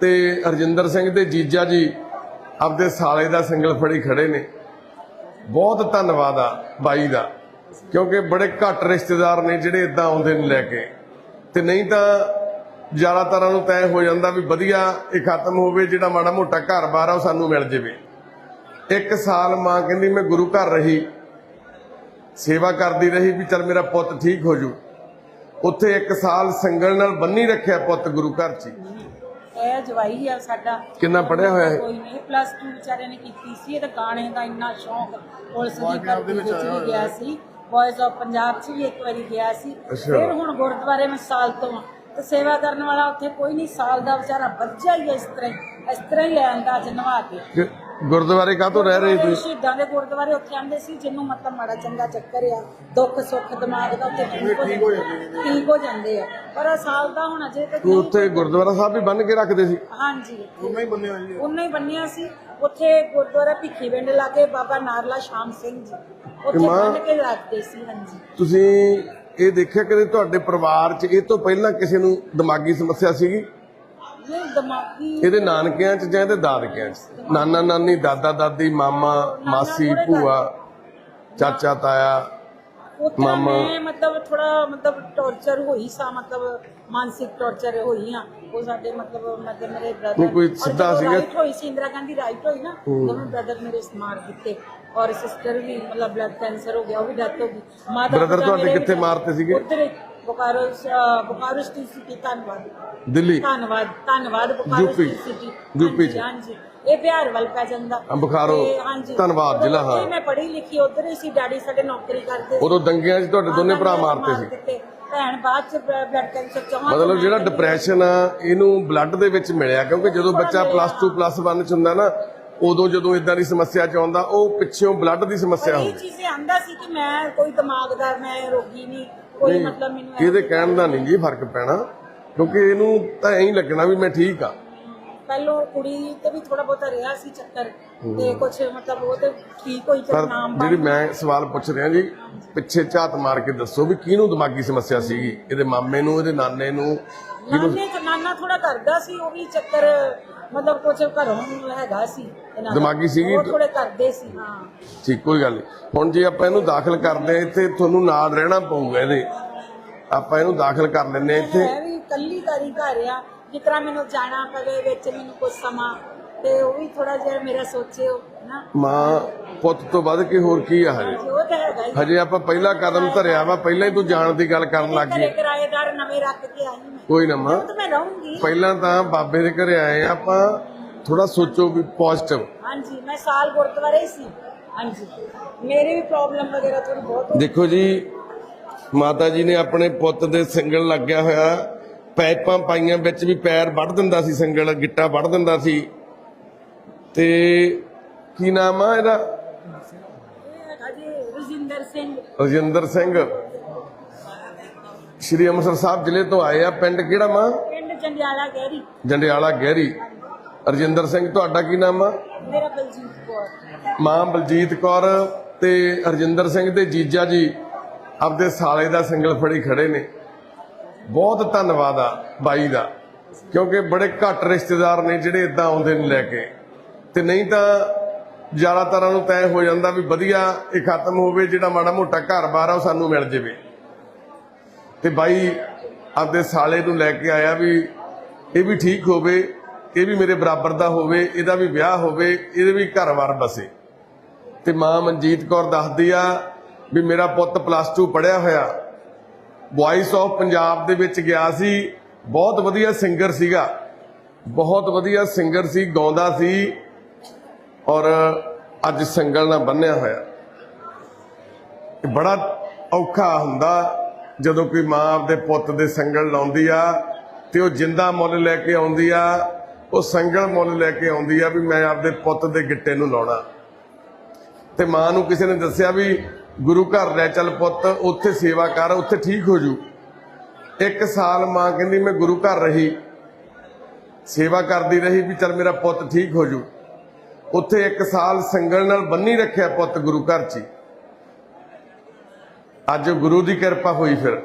ਤੇ ਹਰਜਿੰਦਰ ਸਿੰਘ ਦੇ ਜੀਜਾ ਜੀ ਆਪਦੇ ਸਾਲੇ ਦਾ ਸਿੰਗਲ ਫੜੀ ਖੜੇ ਨੇ। ਬਹੁਤ ਧੰਨਵਾਦ ਆ ਬਾਈ ਦਾ, ਕਿਉਂਕਿ ਬੜੇ ਘੱਟ ਰਿਸ਼ਤੇਦਾਰ ਨੇ ਜਿਹੜੇ ਇਦਾਂ ਆਉਂਦੇ ਨੇ ਲੈ ਕੇ। ਤੇ ਨਹੀਂ ਤਾਂ ਜ਼ਿਆਦਾਤਰਾਂ ਨੂੰ ਤੈਅ ਹੋ ਜਾਂਦਾ ਵੀ ਵਧੀਆ ਇਹ ਖਤਮ ਹੋਵੇ, ਜਿਹੜਾ ਮਾੜਾ ਮੋਟਾ ਘਰ-ਬਾਰ ਆ ਉਹ ਸਾਨੂੰ ਮਿਲ ਜਾਵੇ। ਇੱਕ ਸਾਲ ਮਾਂ ਕਹਿੰਦੀ, ਮੈਂ ਗੁਰੂ ਘਰ ਰਹੀ, ਸੇਵਾ ਕਰਦੀ ਰਹੀ ਵੀ ਚਲ ਮੇਰਾ ਪੁੱਤ ਠੀਕ ਹੋ ਜੂ। ਉੱਥੇ ਇੱਕ ਸਾਲ ਸੰਗਲ ਨਾਲ ਬੰਨੀ ਰੱਖਿਆ ਪੁੱਤ ਗੁਰੂ ਘਰ 'ਚ। ਇਹ ਜਵਾਈ ਆ ਸਾਡਾ। ਕਿੰਨਾ ਪੜਿਆ ਹੋਇਆ ਹੈ ਕੋਈ ਨਹੀਂ ਪਲੱਸ 2 ਵਿਚਾਰੇ ਨੇ ਕੀਤੀ ਸੀ ਇਹ ਤਾਂ ਗਾਣੇ ਦਾ ਇੰਨਾ ਸ਼ੌਂਕ। ਪੁਲਿਸ ਦੀ ਭਰਤੀ ਵਿੱਚ ਵੀ ਗਿਆ ਸੀ। ਬॉयਜ਼ ਆਫ ਪੰਜਾਬ 'ਚ ਵੀ ਇੱਕ ਵਾਰੀ ਗਿਆ ਸੀ। ਫਿਰ ਹੁਣ ਗੁਰਦੁਆਰੇ ਮੈਂ ਸਾਲ ਤੋਂ ਆ। ਤੇ ਸੇਵਾ ਕਰਨ ਵਾਲਾ ਉੱਥੇ ਕੋਈ ਨਹੀਂ ਸਾਲ ਦਾ ਵਿਚਾਰਾ ਬੱਚਾ ਹੀ ਹੈ ਇਸ ਤਰ੍ਹਾਂ ਇਸ ਤਰ੍ਹਾਂ ਹੀ ਲੈ ਆਂਦਾ ਅੱਜ ਨਵਾ ਕੇ। ਕਿ ਗੁਰਦੁਆਰੇ ਕਾਹਤੋਂ ਰਹਿ ਰਹੇ ਤੁਸੀਂ? ਸ਼ਹੀਦਾਂ ਦੇ ਗੁਰਦੁਆਰੇ ਉੱਥੇ ਆਂਦੇ ਸੀ ਜਿਹਨੂੰ ਮਤਲਬ ਮਾੜਾ ਚੰਗਾ ਚੱਕਰ ਆ ਦੁੱਖ ਸੁੱਖ ਦਿਮਾਗ ਦਾ ਉੱਥੇ ਠੀਕ ਹੋ ਜਾਂਦੇ ਠੀਕ ਹੋ ਜਾਂਦੇ ਆ। ਪਰ ਆਹ ਸਾਲ ਦਾ ਹੁਣ ਅਜੇ ਤੱਕ ਤੂੰ ਉੱਥੇ ਗੁਰਦੁਆਰਾ ਸਾਹਿਬ ਵੀ ਬੰਨ ਕੇ ਰੱਖਦੇ ਸੀ? ਹਾਂਜੀ। ਉਹਨਾਂ ਹੀ ਬੰਨਿਆ ਜੀ ਉਹਨਾਂ ਹੀ ਬੰਨਿਆ ਸੀ। ਉੱਥੇ ਗੁਰਦੁਆਰਾ ਭਿੱਖੀ ਵਿੰਡ ਲਾਗੇ ਬਾਬਾ ਨਾਰਲਾ ਸ਼ਾਮ ਸਿੰਘ ਜੀ। ਉੱਥੇ ਬੰਨ ਕੇ ਰੱਖਦੇ ਸੀ ਹਾਂਜੀ। ਤੁਸੀਂ ਇਹ ਦੇਖਿਆ ਕਦੇ ਤੁਹਾਡੇ ਪਰਿਵਾਰ 'ਚ ਇਹ ਤੋਂ ਪਹਿਲਾਂ ਕਿਸੇ ਨੂੰ ਦਿਮਾਗੀ ਸਮੱਸਿਆ ਸੀਗੀ? ਦਿਮਾਗੀ ਇਹਦੇ ਨਾਨਕਿਆਂ 'ਚ ਜਾਂ ਇਹਦੇ ਦਾਦਕਿਆਂ 'ਚ? ਨਾਨਾ ਨਾਨੀ ਦਾਦਾ ਦਾਦੀ ਮਾਮਾ ਮਾਸੀ ਭੂਆ ਚਾਚਾ ਤਾਇਆ ਮਾਮਾ- ਮੈਂ ਮਤਲਬ ਥੋੜਾ ਮਤਲਬ ਟੌਰਚਰ ਹੋਈ ਸਾ ਮਤਲਬ ਮਾਨਸਿਕ ਟੌਰਚਰ ਹੋਈ ਆ। ਉਹ ਸਾਡੇ ਮਤਲਬ ਮਤਲਬ ਮੇਰੇ ਬ੍ਰਦਰ ਨਹੀਂ, ਕੋਈ ਸਿੱਧਾ ਸੀਗਾ? ਹੋਈ ਸੀ ਇੰਦਰਾ ਗਾਂਧੀ ਰਾਈਟ ਹੋਈ ਨਾ ਦੋਨੋਂ ਬ੍ਰਦਰ ਮੇਰੇ ਮਾਰ ਦਿੱਤੇ ਔਰ ਸਿਸਟਰ ਵੀ ਮਤਲਬ ਬਲੱਡ ਕੈਂਸਰ ਹੋ ਗਿਆ ਉਹ ਵੀ ਡੈਥ ਹੋ ਗਈ। ਮਾਤਾ Brother ਪਿਤਾ ਤੁਹਾਡੇ ਮੇਰੇ ਕਿੱਥੇ ਵੀ- ਮਾਰਤੇ ਸੀਗੇ? ਉੱਧਰ ਬੁਕਾਰੋ ਅਹ, ਬੁਕਾਰੋ ਸਿਟੀ ਧੰਨਵਾਦ। ਦਿੱਲੀ? ਧੰਨਵਾਦ ਧੰਨਵਾਦ ਬੁਕਾਰੋ ਯੂਪੀ, ਸਿਟੀ ਯੂਪੀ ਚ। ਹਾਂਜੀ ਇਹ ਬਿਹਾਰ ਵੱਲ ਪੈ ਜਾਂਦਾ। ਹਾਂ, ਬੁਖਾਰੋ, ਤੇ ਹਾਂਜੀ। ਧੰਨਵਾਦ ਉਦੋਂ ਜ਼ਿਲ੍ਹਾ, ਹਾਂ। ਉੱਥੇ ਮੈਂ ਪੜ੍ਹੀ ਲਿਖੀ ਉਧਰ ਹੀ ਸੀ ਡੈਡੀ ਸਾਡੇ ਨੌਕਰੀ ਕਰਦੇ। ਸੀ। ਉਦੋਂ ਦੰਗਿਆਂ 'ਚ ਤੁਹਾਡੇ ਦੋਨੇ ਭਰਾ ਮਾਰਤੇ ਸੀ। ਦਿੱਤੇ। ਭੈਣ ਬਾਅਦ ਚ ਬਲੱਡ ਕੈਂਸਰ ਚੋਂ ਮਤਲਬ ਜਿਹੜਾ ਡਿਪਰੈਸ਼ਨ ਆ ਇਹਨੂੰ ਬਲੱਡ ਦੇ ਵਿੱਚ ਮਿਲਿਆ ਕਿਉਂਕਿ ਜਦੋਂ ਬੱਚਾ ਪਲੱਸ 2 ਪਲੱਸ 1 ਚ ਹੁੰਦਾ ਨਾ ਉਦੋਂ ਜਦੋਂ ਇਦਾਂ ਦੀ ਸਮੱਸਿਆ ਚ ਆਉਂਦਾ ਉਹ ਪਿੱਛੋਂ ਬਲੱਡ ਦੀ ਸਮੱਸਿਆ ਇਹ ਹੁੰਦੀ। ਚੀਜ਼ੇ ਆਂਦਾ ਸੀ ਕਿ ਮੈਂ ਕੋਈ ਦਿਮਾਗਦਾਰ ਮੈਂ ਰੋਗੀ ਨਹੀਂ। ਕੋਈ ਮਤਲਬ ਮੈਨੂੰ ਇਹਦੇ ਕਹਿਣ ਦਾ ਨਹੀਂ ਜੀ ਫ਼ਰਕ ਪੈਣਾ ਕਿਉਂਕਿ ਇਹਨੂੰ ਤਾਂ ਐਂ ਹੀ ਲੱਗਣਾ ਵੀ ਮੈਂ ਠੀਕ ਆ। ਪਹਿਲੋਂ ਕੁੜੀ ਤੇ ਵੀ ਥੋੜਾ ਬਹੁਤਾ ਰਿਹਾ ਸੀ ਚੱਕਰ ਤੇ ਕੁਝ ਮਤਲਬ ਉਹ ਤੇ ਠੀਕ ਹੋਈ ਪਰ ਨਾਮ ਜਿਹੜੀ ਮੈਂ ਸਵਾਲ ਪੁੱਛ ਰਿਹਾ ਜੀ ਪਿੱਛੇ ਝਾਤ ਮਾਰ ਕੇ ਦੱਸੋ ਵੀ ਕਿਹਨੂੰ ਦਿਮਾਗੀ ਸਮੱਸਿਆ ਸੀਗੀ? ਇਹਦੇ ਮਾਮੇ ਨੂੰ ਇਹਦੇ ਨਾਨੇ ਨੂੰ? ਨਾਨੇ ਤੇ ਨਾਨਾ ਥੋੜਾ ਕਰਦਾ ਸੀ ਉਹ ਵੀ ਚੱਕਰ ਮਤਲਬ ਕੁਝ ਘਰੋਂ ਹੈਗਾ ਸੀ ਇਹਨਾਂ ਦਾ। ਦਿਮਾਗੀ ਸੀਗੀ? ਉਹ ਥੋੜੇ ਕਰਦੇ ਸੀ ਹਾਂ। ਠੀਕ ਕੋਈ ਗੱਲ ਨਹੀਂ। ਹੁਣ ਜੇ ਆਪਾਂ ਇਹਨੂੰ ਦਾਖਲ ਕਰਦੇ ਆ ਇੱਥੇ ਤੁਹਾਨੂੰ ਨਾਲ ਰਹਿਣਾ ਪਊਗਾ ਇਹਦੇ। ਆਪਾਂ ਇਹਨੂੰ ਦਾਖਲ ਕਰ ਲੈਂਦੇ ਆ ਇੱਥੇ। ਮੈਂ ਵੀ ਕੱਲੀ ਕਰੀ ਘਰ ਆ। ਜਿਸ ਤਰ੍ਹਾਂ ਮੈਨੂੰ ਜਾਣਾ ਪਵੇ ਵਿੱਚ ਮੈਨੂੰ ਕੁਝ ਸਮਾਂ ਤੇ ਉਹ ਵੀ ਥੋੜਾ ਜਿਹਾ ਮੇਰਾ ਸੋਚਿਓ ਨਾ ਮਾਂ ਪੁੱਤ ਤੋਂ ਵੱਧ ਕੇ ਹੋਰ ਕੀ ਆ ਹਜੇ? ਹਾਂਜੀ, ਉਹ ਤਾਂ ਹੈਗਾ ਹੀ। ਹਜੇ ਆਪਾਂ ਪਹਿਲਾ ਕਦਮ ਧਰਿਆ ਵਾ ਪਹਿਲਾਂ ਹੀ ਤੂੰ ਜਾਣ ਦੀ ਗੱਲ ਕਰਨ ਲੱਗ ਘਰੇ ਗਈ। ਕਿਰਾਏਦਾਰ ਨਵੇਂ ਰੱਖ ਕੇ ਆਈ ਮੈਂ। ਕੋਈ ਨਾ ਮਾਂ। ਉਹ ਤਾਂ ਮੈਂ ਰਹੂੰਗੀ। ਪਹਿਲਾਂ ਤਾਂ ਬਾਬੇ ਦੇ ਘਰੇ ਆਏ ਆ ਆਪਾਂ ਥੋੜਾ ਸੋਚੋ ਵੀ ਪੋਜ਼ਿਟਿਵ ਹਾਂਜੀ ਮੈਂ ਸਾਲ ਗੁਰਦੁਆਰੇ ਹੀ ਸੀ। ਹਾਂਜੀ ਮੇਰੀ ਵੀ ਪ੍ਰੋਬਲਮ ਵਗੈਰਾ ਥੋੜੀ ਬਹੁਤ ਦੇਖੋ ਜੀ ਮਾਤਾ ਜੀ ਨੇ ਆਪਣੇ ਪੁੱਤ ਦੇ ਸਿੰਗਲ ਲੱਗਿਆ ਹੋਇਆ ਪਾਈਪਾਂ ਪਾਈਆਂ ਵਿੱਚ ਵੀ ਪੈਰ ਵੱਢ ਦਿੰਦਾ ਸੀ ਸਿੰਗਲ ਗਿੱਟਾ ਵੱਢ ਦਿੰਦਾ ਸੀ। ਤੇ ਕੀ ਨਾਮ ਆ ਇਹਦਾ? ਰਜਿੰਦਰ ਸਿੰਘ। ਰਜਿੰਦਰ ਸਿੰਘ। ਸ਼੍ਰੀ ਅੰਮ੍ਰਿਤਸਰ ਸਾਹਿਬ ਜ਼ਿਲ੍ਹੇ ਤੋਂ ਆਏ ਆ। ਪਿੰਡ ਕਿਹੜਾ ਮਾਂ? ਪਿੰਡ ਜੰਡਿਆਲਾ ਗਹਿਰੀ। ਜੰਡਿਆਲਾ ਗਹਿਰੀ। ਰਜਿੰਦਰ ਸਿੰਘ ਤੁਹਾਡਾ ਕੀ ਨਾਮ ਆ? ਮੇਰਾ ਬਲਜੀਤ ਕੌਰ। ਮਾਂ ਬਲਜੀਤ ਕੌਰ ਤੇ ਹਰਜਿੰਦਰ ਸਿੰਘ ਦੇ ਜੀਜਾ ਜੀ ਆਪਦੇ ਸਾਲੇ ਦਾ ਸਿੰਗਲ ਫੜੀ ਖੜੇ ਨੇ। ਬਹੁਤ ਧੰਨਵਾਦ ਆ ਬਾਈ ਦਾ ਕਿਉਂਕਿ ਬੜੇ ਘੱਟ ਰਿਸ਼ਤੇਦਾਰ ਨੇ ਜਿਹੜੇ ਇਦਾਂ ਆਉਂਦੇ ਨੇ ਲੈ ਕੇ। ਤੇ ਨਹੀਂ ਤਾਂ ਜ਼ਿਆਦਾਤਰਾਂ ਨੂੰ ਤੈਅ ਹੋ ਜਾਂਦਾ ਵੀ ਵਧੀਆ ਇਹ ਖਤਮ ਹੋਵੇ, ਜਿਹੜਾ ਮਾੜਾ ਮੋਟਾ ਘਰ-ਬਾਰ ਆ, ਉਹ ਸਾਨੂੰ ਮਿਲ ਜਾਵੇ। ਤੇ ਬਾਈ ਆਪਦੇ ਸਾਲੇ ਨੂੰ ਲੈ ਕੇ ਆਇਆ ਵੀ ਇਹ ਵੀ ਠੀਕ ਹੋਵੇ, ਇਹ ਵੀ ਮੇਰੇ ਬਰਾਬਰ ਦਾ ਹੋਵੇ, ਇਹਦਾ ਵੀ ਵਿਆਹ ਹੋਵੇ, ਇਹਦੇ ਵੀ ਘਰ-ਬਾਰ ਬਸੇ। ਤੇ ਮਾਂ ਮਨਜੀਤ ਕੌਰ ਦੱਸਦੀ ਆ ਵੀ ਮੇਰਾ ਪੁੱਤ ਪਲੱਸ 2 ਪੜਿਆ ਹੋਇਆ। ਵੌਇਸ ਆਫ ਪੰਜਾਬ ਦੇ ਵਿੱਚ ਗਿਆ ਸੀ, ਬਹੁਤ ਵਧੀਆ ਸਿੰਗਰ ਸੀਗਾ। ਬਹੁਤ ਵਧੀਆ ਸਿੰਗਰ ਸੀ, ਗਾਉਂਦਾ ਸੀ। ਔਰ ਅੱਜ ਸੰਗਲ ਨਾਲ ਬੰਨਿਆ ਹੋਇਆ। ਬੜਾ ਔਖਾ ਹੁੰਦਾ ਜਦੋਂ ਕੋਈ ਮਾਂ ਆਪਦੇ ਪੁੱਤ ਦੇ ਸੰਗਲ ਲਾਉਂਦੀ ਆ ਤੇ ਉਹ ਜਿੰਦਾ ਮੁੱਲ ਲੈ ਕੇ ਆਉਂਦੀ ਆ, ਉਹ ਸੰਗਲ ਮੁੱਲ ਲੈ ਕੇ ਆਉਂਦੀ ਆ ਵੀ ਮੈਂ ਆਪਦੇ ਪੁੱਤ ਦੇ ਗਿੱਟੇ ਨੂੰ ਲਾਉਣਾ। ਤੇ ਮਾਂ ਨੂੰ ਕਿਸੇ ਨੇ ਦੱਸਿਆ ਵੀ, ਗੁਰੂ ਘਰ ਲੈ ਚੱਲ ਪੁੱਤ, ਉੱਥੇ ਸੇਵਾ ਕਰ, ਉੱਥੇ ਠੀਕ ਹੋ ਜੂ। ਇੱਕ ਸਾਲ ਮਾਂ ਕਹਿੰਦੀ, ਮੈਂ ਗੁਰੂ ਘਰ ਰਹੀ। ਸੇਵਾ ਕਰਦੀ ਰਹੀ ਵੀ ਚੱਲ ਮੇਰਾ ਪੁੱਤ ਠੀਕ ਹੋ ਜੂ। ਉੱਥੇ ਇੱਕ ਸਾਲ ਸੰਗਲ ਨਾਲ ਬੰਨੀ ਰੱਖਿਆ ਪੁੱਤ ਗੁਰੂ ਘਰ 'ਚ ਹੀ। ਅੱਜ ਗੁਰੂ ਦੀ ਕਿਰਪਾ ਹੋਈ ਫਿਰ।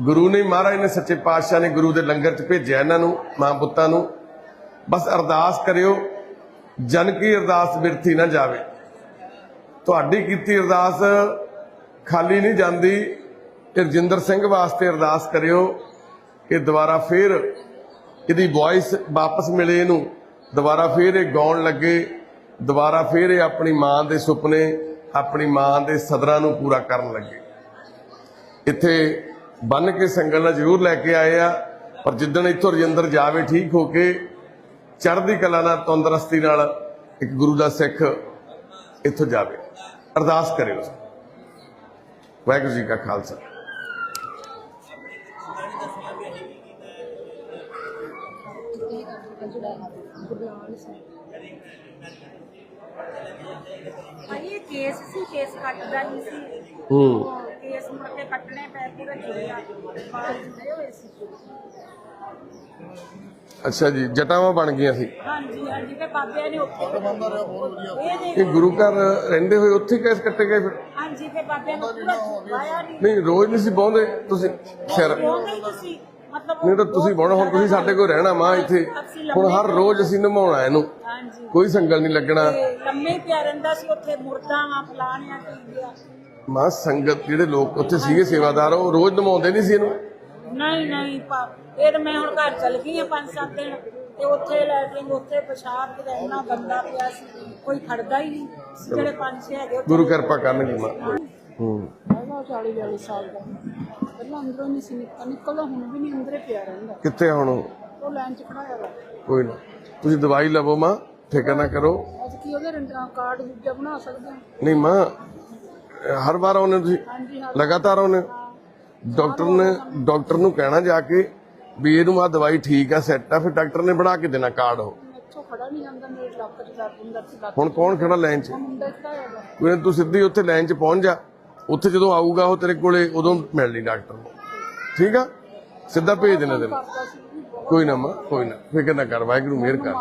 ਗੁਰੂ ਨੇ ਮਹਾਰਾਜ ਨੇ ਸੱਚੇ ਪਾਤਸ਼ਾਹ ਨੇ ਗੁਰੂ ਦੇ ਲੰਗਰ 'ਚ ਭੇਜਿਆ ਇਹਨਾਂ ਨੂੰ, ਮਾਂ ਪੁੱਤਾਂ ਨੂੰ। ਬਸ ਅਰਦਾਸ ਕਰਿਓ, ਜਨ ਕੀ ਅਰਦਾਸ ਬਿਰਥੀ ਨਾ ਜਾਵੇ। ਤੁਹਾਡੀ ਕੀਤੀ ਅਰਦਾਸ ਖਾਲੀ ਨਹੀਂ ਜਾਂਦੀ। ਰਜਿੰਦਰ ਸਿੰਘ ਵਾਸਤੇ ਅਰਦਾਸ ਕਰਿਓ ਕਿ ਦੁਬਾਰਾ ਫੇਰ ਇਹਦੀ ਵੌਇਸ ਵਾਪਸ ਮਿਲੇ ਇਹਨੂੰ। ਦੁਬਾਰਾ ਫੇਰ ਇਹ ਗਾਉਣ ਲੱਗੇ। ਦੁਬਾਰਾ ਫੇਰ ਇਹ ਆਪਣੀ ਮਾਂ ਦੇ ਸੁਪਨੇ, ਆਪਣੀ ਮਾਂ ਦੇ ਸਦਰਾਂ ਨੂੰ ਪੂਰਾ ਕਰਨ ਲੱਗੇ। ਇੱਥੇ ਬੰਨ ਕੇ ਸੰਗਲ ਨਾਲ ਜ਼ਰੂਰ ਲੈ ਕੇ ਆਏ ਆ, ਪਰ ਜਿੱਦਣ ਇੱਥੋਂ ਰਜਿੰਦਰ ਜਾਵੇ ਠੀਕ ਹੋ ਕੇ, ਚੜ੍ਹਦੀ ਕਲਾ ਨਾਲ, ਤੰਦਰੁਸਤੀ ਨਾਲ ਇੱਕ ਗੁਰੂ ਦਾ ਸਿੱਖ ਇੱਥੋਂ ਜਾਵੇ। ਅਰਦਾਸ ਕਰਿਓ ਵਾਹਿਗੁਰੂ ਜੀ ਕਾ ਖਾਲਸਾ। ਭਾਈ ਇਹ ਕੇਸ ਸੀ ਕੇਸ ਕੱਟਦਾ ਨਹੀਂ ਸੀ। ਹੂੰ। ਉਹ ਕੇਸ ਮੁੜ ਕੇ ਕੱਟਣੇ ਪੈ ਪੂਰਾ ਚੁੜਿਆ ਬਾਹਰ ਜੁੜੇ ਹੋਏ ਸੀ। ਅੱਛਾ ਜੀ ਜਟਾਵਾਂ ਬਣ ਗਈਆਂ ਸੀ। ਹਾਂਜੀ ਹਾਂਜੀ ਤੇ ਬਾਬਿਆਂ ਨੇ ਉੱਥੇ ਇਹ ਦੇਖ ਇਹ ਗੁਰੂ ਘਰ ਰਹਿੰਦੇ ਹੋਏ ਉੱਥੇ ਕੇਸ ਕੱਟੇ ਗਏ ਫਿਰ? ਹਾਂਜੀ ਫਿਰ ਬਾਬਿਆਂ ਨੂੰ ਪੂਰਾ ਵਾਇਆ ਨਹੀਂ। ਨਹੀਂ ਰੋਜ਼ ਨਹੀਂ ਸੀ ਪਾਉਂਦੇ ਤੁਸੀਂ? ਸਿਰ ਉਹ ਨਹੀਂ ਤੁਸੀਂ ਮਤਲਬ ਨਹੀਂ ਤਾਂ ਤੁਸੀਂ ਬਣ ਹੁਣ ਤੁਸੀਂ ਸਾਡੇ ਕੋਲ ਰਹਿਣਾ ਮਾਂ ਇੱਥੇ। ਹੁਣ ਹਰ ਰੋਜ਼ ਅਸੀਂ ਨਿਭਾਉਣਾ ਇਹਨੂੰ। ਹਾਂਜੀ। ਕੋਈ ਸੰਗਲ ਨਹੀਂ ਲੱਗਣਾ। ਲੰਮੇ ਪਿਆ ਰਹਿੰਦਾ ਸੀ ਉੱਥੇ ਮੁਰਦਾ ਵਾ ਫਲਾਣਿਆ ਢੀਂਗਿਆ ਮਾਂ ਸੰਗਤ ਜਿਹੜੇ ਲੋਕ ਉੱਥੇ ਸੀਗੇ ਸੇਵਾਦਾਰ ਉਹ ਰੋਜ਼ ਨਿਭਾਉਂਦੇ ਨਹੀਂ ਸੀ ਇਹਨੂੰ? ਨਹੀਂ ਨਹੀਂ ਪਾ ਇਹ ਤਾਂ ਮੈਂ ਹੁਣ ਘਰ ਚਲ ਗਈ ਆ ਪੰਜ ਸੱਤ ਦਿਨ ਤੇ ਉੱਥੇ ਲੈਟਰਿੰਗ ਉੱਥੇ ਪਿਸ਼ਾਬ ਕਿਤੇ ਇੰਨਾ ਗੰਦਾ ਪਿਆ ਸੀ ਕੋਈ ਖੜਦਾ ਹੀ ਨਹੀਂ। ਜਿਹੜੇ ਪੰਜ ਛੇ ਹੈਗੇ ਗੁਰੂ ਕਿਰਪਾ ਕਰਨਗੇ ਮਾਂ। ਹੂੰ। ਹੈਗਾ 40 42 ਸਾਲ ਦਾ। ਪਹਿਲਾਂ ਅੰਦਰੋਂ ਨਹੀਂ ਸੀ ਨਿਕਲ ਨਿਕਲਦਾ ਹੁਣ ਵੀ ਨਹੀਂ ਅੰਦਰੇ ਪਿਆ ਰਹਿੰਦਾ। ਕਿੱਥੇ ਹੁਣ ਉਹ? ਉਹ ਲਾਈਨ ਚ ਖੜਾਇਆ ਵਾ। ਕੋਈ ਨਾ। ਤੁਸੀਂ ਦਵਾਈ ਲਵੋ ਮਾਂ ਫਿਕਰ ਨਾ ਕਰੋ। ਅੱਜ ਕੀ ਉਹਦੇ ਰੰਡਾ ਕਾਰਡ ਦੂਜਾ ਬਣਾ ਸਕਦੇ ਹਾਂ? ਨਹੀਂ ਮਾਂ ਹਰ ਵਾਰ ਆਉਨੇ ਤੁਸੀਂ? ਹਾਂਜੀ ਹਾਂ ਲਗਾਤਾਰ ਆਉਨੇ ਡਾਕਟਰ ਨੇ ਡਾਕਟਰ ਨੂੰ ਕਹਿਣਾ ਜਾ ਕੇ ਵੀ ਇਹਨੂੰ ਆ ਦਵਾਈ ਠੀਕ ਆ ਸੈੱਟ ਆ ਫਿਰ ਡਾਕਟਰ ਨੇ ਬਣਾ ਕੇ ਦੇਣਾ ਕਾਰਡ ਉਹ। ਇੱਥੋਂ ਖੜਾ ਨਹੀਂ ਜਾਂਦਾ ਮੇਰੇ ਲੱਕ ਚ ਦਰਦ ਹੁੰਦਾ ਸੀ ਲੱਕ ਹੁਣ ਕੌਣ ਖੜਾ ਲਾਈਨ 'ਚ? ਮੁੰਡਾ ਖੜਾਇਆ ਵਾ। ਕੋਈ ਨਾ ਤੂੰ ਸਿੱਧੀ ਉੱਥੇ ਲਾਈਨ 'ਚ ਪਹੁੰਚ ਜਾ। ਉੱਥੇ ਜਦੋਂ ਆਊਗਾ ਉਹ ਤੇਰੇ ਕੋਲੇ ਉਦੋਂ ਮਿਲ ਲਈ ਡਾਕਟਰ ਨੂੰ। ਠੀਕ ਆ? ਸਿੱਧਾ ਭੇਜ ਦੇਣਾ ਤੈਨੂੰ। ਕੋਈ ਨਾ ਮਾਂ ਕੋਈ ਨਾ। ਫਿਕਰ ਨਾ ਕਰ ਵਾਹਿਗੁਰੂ ਮਿਹਰ ਕਰ।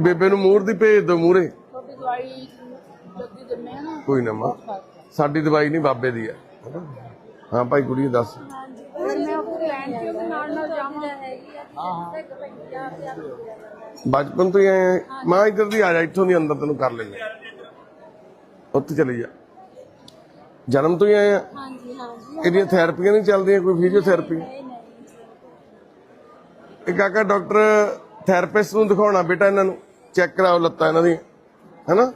ਬੇਬੇ ਨੂੰ ਮੂਰ ਦੀ ਭੇਜ ਦੋ ਮੂਰੇ ਕੋਈ ਨਾ ਮਾਂ। ਸਾਡੀ ਦਵਾਈ ਨਹੀਂ ਬਾਬੇ ਦੀ ਆ। ਹਾਂ ਭਾਈ ਕੁੜੀ ਦੱਸ। ਬਚਪਨ ਤੋਂ ਹੀ ਆਏ ਆ। ਮਾਂ ਇੱਧਰ ਦੀ ਆ ਜਾ ਇੱਥੋਂ ਦੀ ਅੰਦਰ ਤੈਨੂੰ ਕਰ ਲੈਂਦੇ। ਉੱਥੇ ਚਲੀ ਜਾ। ਜਨਮ ਤੋਂ ਹੀ ਆਏ ਆ? ਹਾਂਜੀ ਹਾਂਜੀ। ਇਹਦੀਆਂ ਥੈਰੇਪੀਆਂ ਨਹੀਂ ਚੱਲਦੀਆਂ ਕੋਈ ਫਿਜ਼ੀਓਥੈਰੇਪੀ? ਇਹ ਕਾਕਾ ਡਾਕਟਰ ਥੈਰੇਪਿਸਟ ਨੂੰ ਦਿਖਾਉਣਾ ਬੇਟਾ ਇਹਨਾਂ ਨੂੰ। ਚੈੱਕ ਕਰਾਓ ਲੱਤਾਂ ਇਹਨਾਂ ਦੀਆਂ। ਹੈਨਾ?